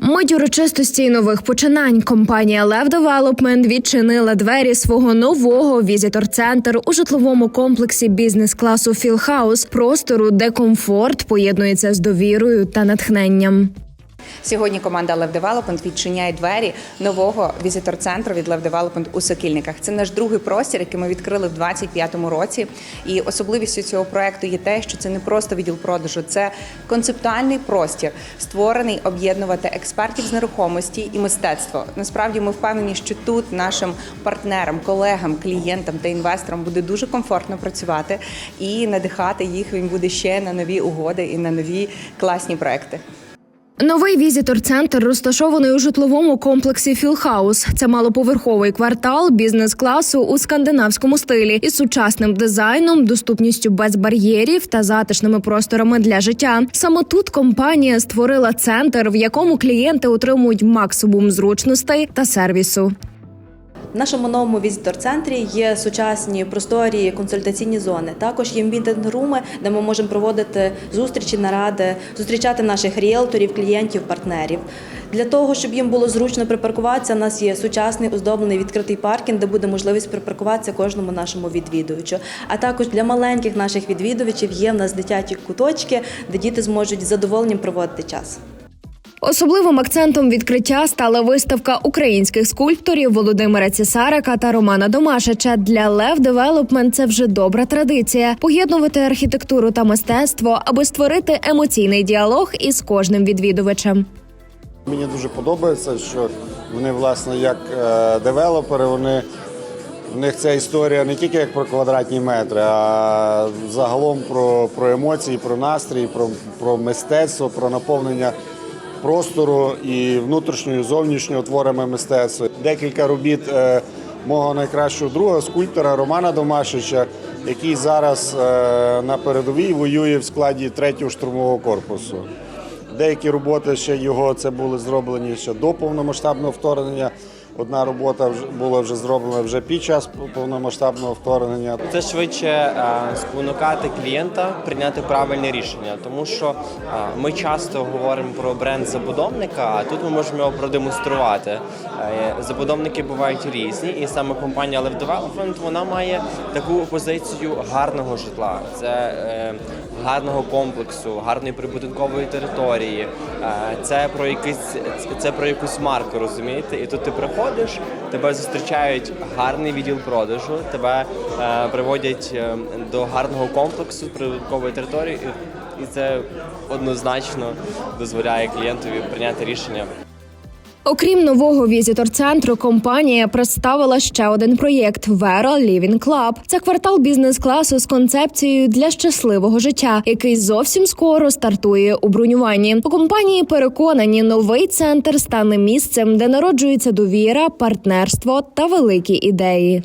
Мить урочистості і нових починань. Компанія Лев Девелопмент відчинила двері свого нового візитор-центр у житловому комплексі бізнес-класу Філхаус, простору, де комфорт поєднується з довірою та натхненням. Сьогодні команда Lev Development відчиняє двері нового візитор-центру від Lev Development у Сокільниках. Це наш другий простір, який ми відкрили в 25-му році. І особливістю цього проекту є те, що це не просто відділ продажу, це концептуальний простір, створений об'єднувати експертів з нерухомості і мистецтво. Насправді ми впевнені, що тут нашим партнерам, колегам, клієнтам та інвесторам буде дуже комфортно працювати і надихати їх. Він буде ще на нові угоди і на нові класні проекти. Новий візитор-центр розташований у житловому комплексі Філхаус. Це малоповерховий квартал бізнес-класу у скандинавському стилі із сучасним дизайном, доступністю без бар'єрів та затишними просторами для життя. Саме тут компанія створила центр, в якому клієнти отримують максимум зручностей та сервісу. Нашому новому візитор-центрі є сучасні просторі консультаційні зони. Також є мітинг-руми, де ми можемо проводити зустрічі, наради, зустрічати наших ріелторів, клієнтів, партнерів. Для того, щоб їм було зручно припаркуватися, у нас є сучасний оздоблений відкритий паркінг, де буде можливість припаркуватися кожному нашому відвідувачу. А також для маленьких наших відвідувачів є в нас дитячі куточки, де діти зможуть з задоволенням проводити час. Особливим акцентом відкриття стала виставка українських скульпторів Володимира Цісарика та Романа Домашича. Для Lev Development це вже добра традиція поєднувати архітектуру та мистецтво, аби створити емоційний діалог із кожним відвідувачем. Мені дуже подобається, що вони, власне, як е, девелопери, вони в них ця історія не тільки як про квадратні метри, а загалом про, про емоції, про настрій, про, про мистецтво, про наповнення простору і внутрішнього, і зовнішнього творами мистецтва. Декілька робіт е, мого найкращого друга, скульптора Романа Домашича, який зараз е, на передовій воює в складі третього штурмового корпусу. Деякі роботи ще його це були зроблені ще до повномасштабного вторгнення. Одна робота була вже зроблена вже під час повномасштабного вторгнення. Це швидше е, спонукати клієнта прийняти правильне рішення, тому що е, ми часто говоримо про бренд забудовника, а тут ми можемо його продемонструвати. Е, Забудовники бувають різні, і саме компанія Lev Development вона має таку позицію гарного житла. Це гарного комплексу, гарної прибудинкової території. Це про якийсь це про якусь марку, розумієте? І тут ти приходиш, тебе зустрічають гарний відділ продажу, тебе е, приводять е, до гарного комплексу прибуткової території, і це однозначно дозволяє клієнтові прийняти рішення. Окрім нового візитор-центру, компанія представила ще один проєкт Vera Living Club. Це квартал бізнес-класу з концепцією для щасливого життя, який зовсім скоро стартує у бронюванні. У компанії переконані, новий центр стане місцем, де народжується довіра, партнерство та великі ідеї.